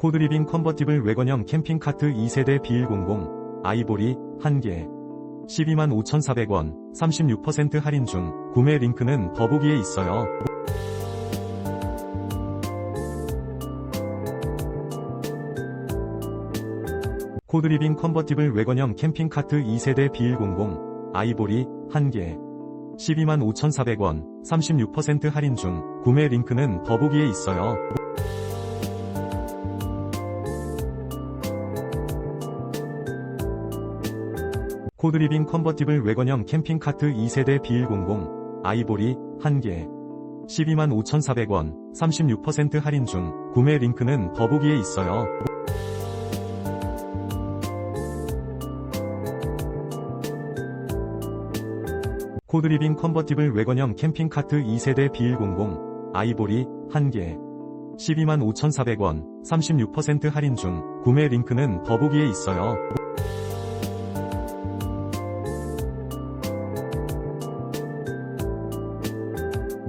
코드리빙 컨버티블 외건형 캠핑카트 2세대 B100 아이보리 1개 12만 5,400원 36% 할인 중 구매 링크는 더보기에 있어요. 코드리빙 컨버티블 외건형 캠핑카트 2세대 B100 아이보리 1개 12만 5,400원 36% 할인 중 구매 링크는 더보기에 있어요. 코드리빙 컨버티블 외건형 캠핑카트 2세대 B100 아이보리 1개 12만 5,400원 36% 할인 중 구매 링크는 더보기에 있어요. 코드리빙 컨버티블 외건형 캠핑카트 2세대 B100 아이보리 1개 12만 5,400원 36% 할인 중 구매 링크는 더보기에 있어요.